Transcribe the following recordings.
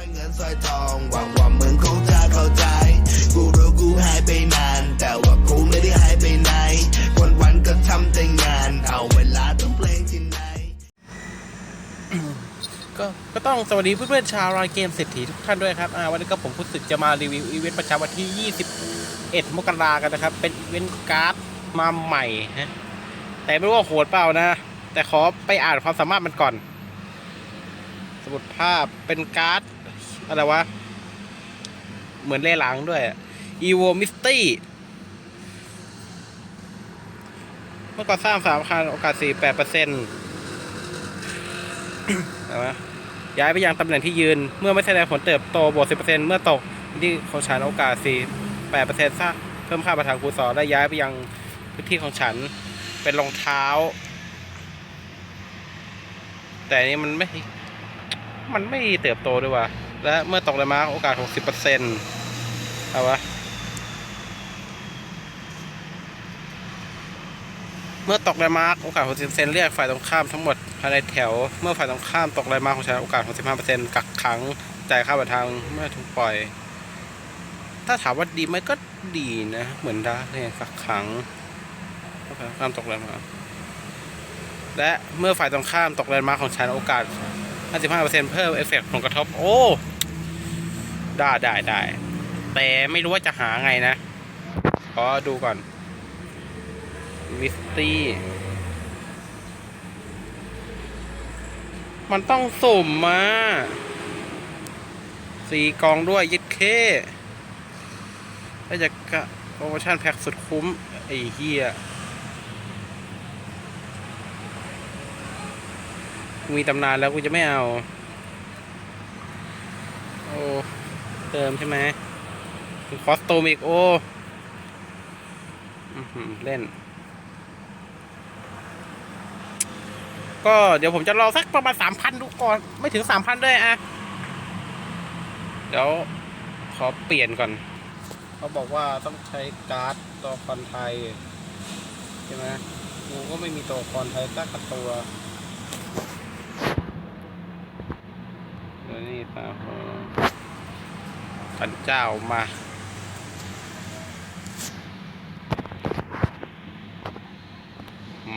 อยเงินซอยทองหวังว่ามึงคงจะเข้าใจ กูรู้กูหายไปนาน แต่ว่ากูไม่ได้หายไปไหน วันวันก็ทำแต่งาน เอาเวลาต้องเพลงที่ไหน ก็ก็ต้องสวัสดีเพื่อนๆชาวรายเกมเศรษฐีทุกท่านด้วยครับอ่าวันนี้ก็ผมพุทธศึกจะมารีวิวอีเวนต์ประจำวันที่ 21 มกรากันนะครับ เป็นอีเวนต์การ์ดมาใหม่ฮะแต่ไม่รู้ว่าโหดเปล่านะ แต่ขอไปอ่านความสามารถมันก่อน มุดภาพเป็นการ์ด อะไรวะ เหมือนเล่หลังด้วยอีโวมิสตี้เมื่อก่อสร้างสามคันโอกาส 48เปอร์เซ็นต์แต่ว่าย้ายไปยังตำแหน่งที่ยืน เมื่อไม่แสดงผลเติบโตบวก 10%เมื่อตกที่ของฉันโอกาส 4 8%ซะเพิ่มค่าประธานครูสอนได้ย้ายไปยังพื้นที่ของฉันเป็นรองเท้า แต่นนี้มันไม่ มันไม่เติบโตด้วยว่ะและเมื่อตกเลยมาโอกาส 60%เอาวะเมื่อตกแลนด์มาร์กโอกาส 60%เรียกฝ่ายตรงข้ามทั้งหมดภายในแถว เมื่อฝ่ายตรงข้ามตกแลนด์มาร์กของฉันโอกาส 65%กักขังจ่ายค่าปรทางเมื่อถูกปล่อย ถ้าถามว่าดีไหมก็ดีนะ เหมือนดาร์กเนี่ยกักขังฝ่ายตรงข้ามตกแลนด์มาร์กและเมื่อฝ่ายตรงข้ามตกแลนด์มาร์กของฉันโอกาส 55%เพิ่มเอฟเฟกต์ผลกระทบ โอ้ ได้ได้ได้ แต่ไม่รู้ว่าจะหาไงนะ ขอดูก่อน มิสตี้ มันต้องสุ่มมาสี่กองด้วยยึดเคถ้าจะกะโปรโมชั่นแพ็กสุดคุ้ม ไอ้เฮีย มีตำนานแล้วกูจะไม่เอา โอ้ เติมใช่ไหมคอสตูมอีกโอ้เล่น ก็เดี๋ยวผมจะรอสักประมาณสามพันดูก่อน ไม่ถึงสามพันด้วยอะเดี๋ยวขอเปลี่ยนก่อน เขาบอกว่าต้องใช้การ์ดตัวละครไทย ใช่ไหมกูก็ไม่มีตัวละครไทยสักตัว นี่ตาโหันเจ้ามา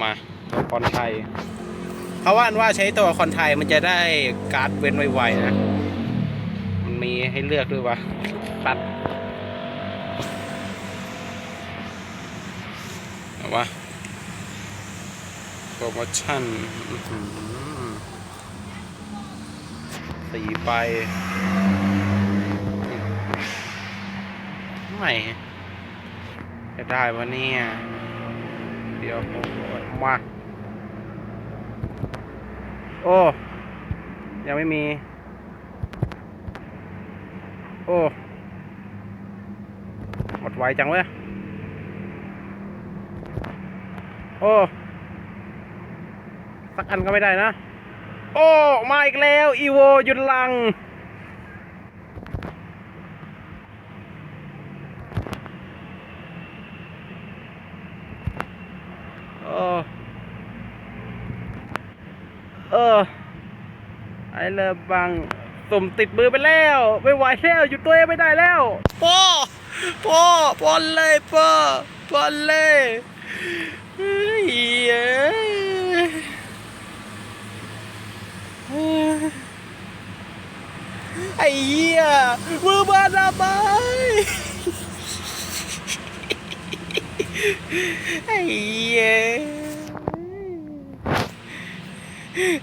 มาตัวละครไทยเขาะว่ากันว่าใช้ตัวละครไทยมันจะได้การ์ดเว้นไวๆนะ มันมีให้เลือกด้วยวะปัดเอาวะโปรโมชั่น สี่ใบไม่จะได้วะเนี่ยเดี๋ยวผมมา โอ้ ยังไม่มี โอ้หมดไวจังเว้ย โอ้ สักอันก็ไม่ได้นะ โอ้ มาอีกแล้วอีโวยุนลังโอ้เออ ไอเลิฟบังสุ่มติดมือไปแล้ว ไม่ไหวแล้วหยุดตัวเองไม่ได้แล้วพ่อพ่อปอเลยพ่อปอเลยเฮ้ยเอ้ย ไอ้เหี้ยมือบาดาบายไอ้เหี้ย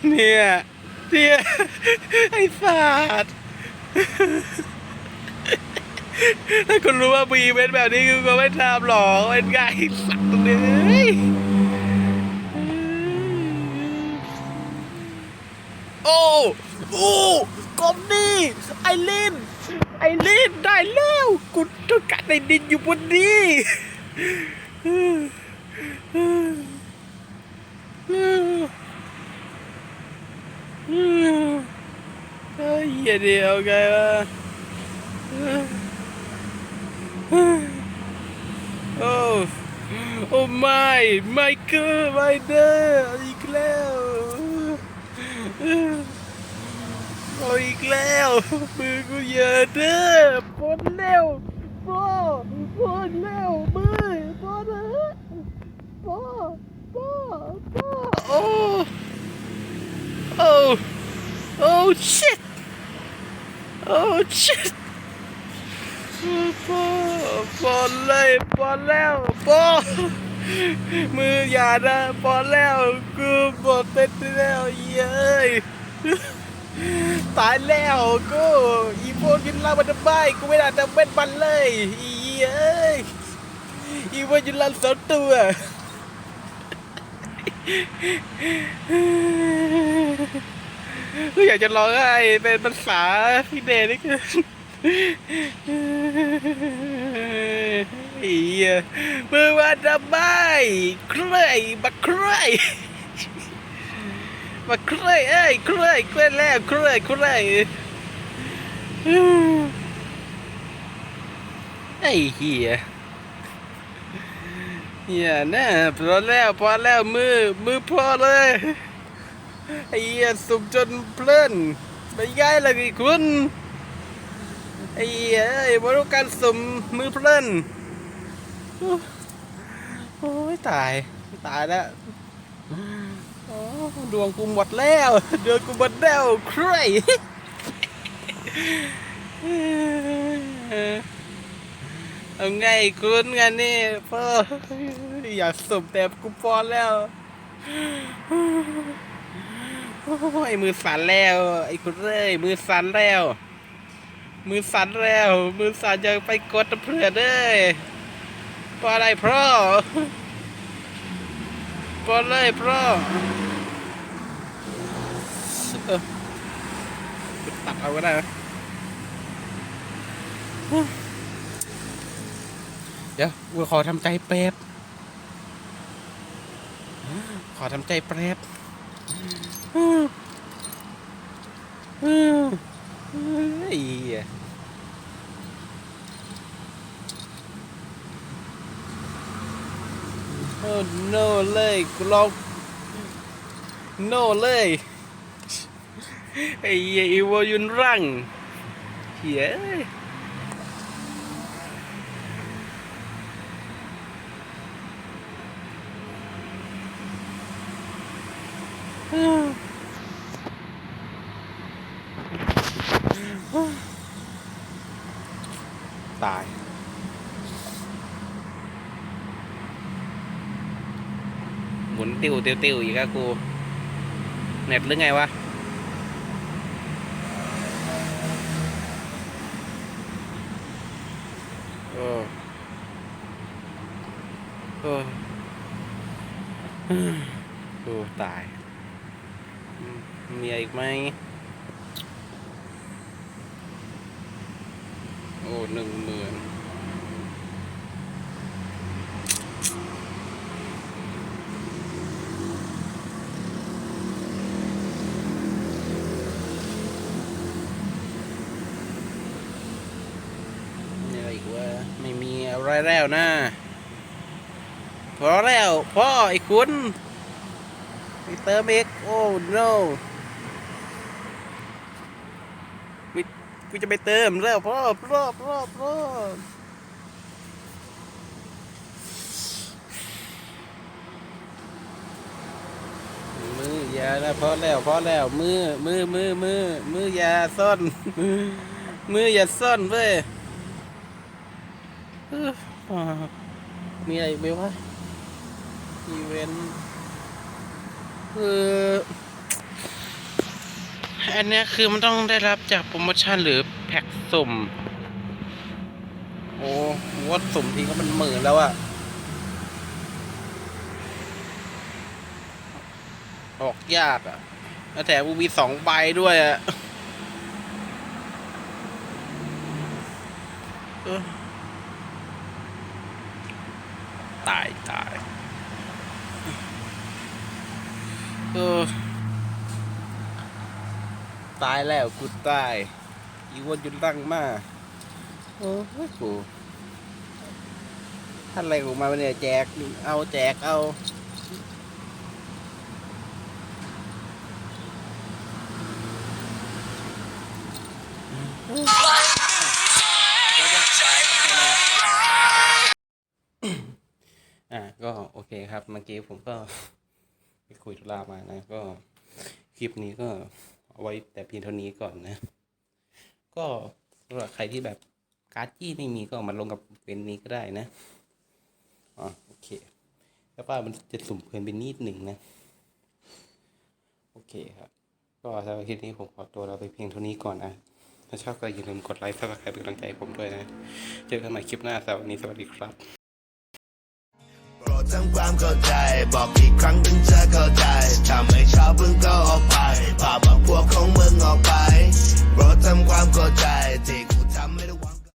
เนี่ยเนี่ยไอ้สัตว์ถ้าคุณรู้ว่ามีเป็นแบบนี้คุณก็ไม่ทำหรอกเป็นไงสัตว์เลยโอ้ โอ้กบนี่ไอลินไอลินได้แล้วกูต้องการในดินอยู่บนนี้เฮ้ยเหี้ยเดียวไงวะโอ้โอ้ไม่ไม่เกอร์ไม่เด้ออีกแล้ว เอาอีกแล้วมือกูเยอะเด้อปนเร็วปอปนเร็วมือปนเถอปอปอปอโอ้โอ้โอ้ shit โอ้ shit ปอปอนเลยปอนแล้วปอมืออย่านะปอแล้วกูบอดเป็นแล้วเย้ย ตายแล้วกูอีโฟนกินเหล้ามันจะบ้ากูไม่ได้จะเป็นมันเลยอีเอ้ยอีโฟนกินเหล้าสองตัวกูอยากจะร้องไห้เป็นภาษาพี่เดนี่คืออีเหี้ยมึงมาจะบ้าใครบักใคร มาเครื่อยเอ้ยเครื่อยเครื่อยแล้วเครื่อยเครื่อยไอ้เหี้ยเหี้ยนะพอแล้วพอแล้วมือมือพอเลยไอ้เหี้ยสุกจนเพลินไปย้ายเลยคุณไอ้เหี้ยบรู้การสมมือเพลินโอ้ยตายตายแล้ว ดวงกูหมดแล้วดวงกูหมดแล้วใครเอาไงคุณงานนี่พ่ออยากสมแต่กูพอแล้วโอ้มือสั่นแล้วไอ้คุณเอ้ยมือสั่นแล้ว มือสั่นแล้ว มือสั่นยังไปกดเพื่อนเอ้ยเพราะอะไรเพราะเพราะเลยเพราะ เออตัดเอาก็ได้นะเดี๋ยวกูขอทำใจแป๊บ ขอทำใจแป๊บเฮ้ยโอ้ no เลยกูลอง no เลย ไอ้เหี้ยอีวอยุนรังเหี้ยตายหมุนติวติวติวอีกอะกูเน็ตหรือไงวะ โอ้ โอ้โอ้ตายมมีอะไรอีกไหม โอ้หนึ่งหมื่นมีอะไรอีกวะไม่มีอะไรแล้วนะ พอแล้วพ่อไอ้คุณไปเติมอีกโอ้ no มิกูจะไปเติมแล้วพ่อพ่อพ่อพ่อมือยาแล้วพอแล้วพอแล้วมือมือมือมือมือยาซ่อน มืออย่าซ่อนเว้ยมีอะไรไหมวะ อีเวนต์คืออันเนี้ยคือมันต้องได้รับจากโปรโมชั่นหรือแพ็กสุ่ม โอ้วัดสุ่มทีก็มันหมื่นแล้วอะออกยากอะแล้วแถมกูมีสองใบด้วยอะตายตาย เออ ตายแล้วกูตาย อีวันยุนรังมาโอ้ยกูท่านอะไรของมาเนี่ยแจกเอาแจกเอาอ่าก็โอเคครับเมื่อกี้ผมก็ ไปคุยธุระมานะ ก็คลิปนี้ก็เอาไว้แต่เพียงเท่านี้ก่อนนะ ก็สำหรับใครที่แบบการ์ดจี้ไม่มีก็มาลงกับเป็นนี้ก็ได้นะอ๋อโอเคแล้วว่ามันจะสุ่มเพลินไปนิดหนึ่งนะ โอเคครับ ก็สำหรับคลิปนี้ผมขอตัวเราไปเพียงเท่านี้ก่อนนะถ้าชอบก็อย่าลืมกดไลค์ซับสไครป์เป็นกำลังใจผมด้วยนะ เจอกันใหม่คลิปหน้าสวันนี้สวัสดีครับ ทำความเข้าใจ บอกอีกครั้งถึงจะเข้าใจถ้าไม่ชอบมึงก็ออกไปพาพวกของมึงออกไปโปรดทำความเข้าใจที่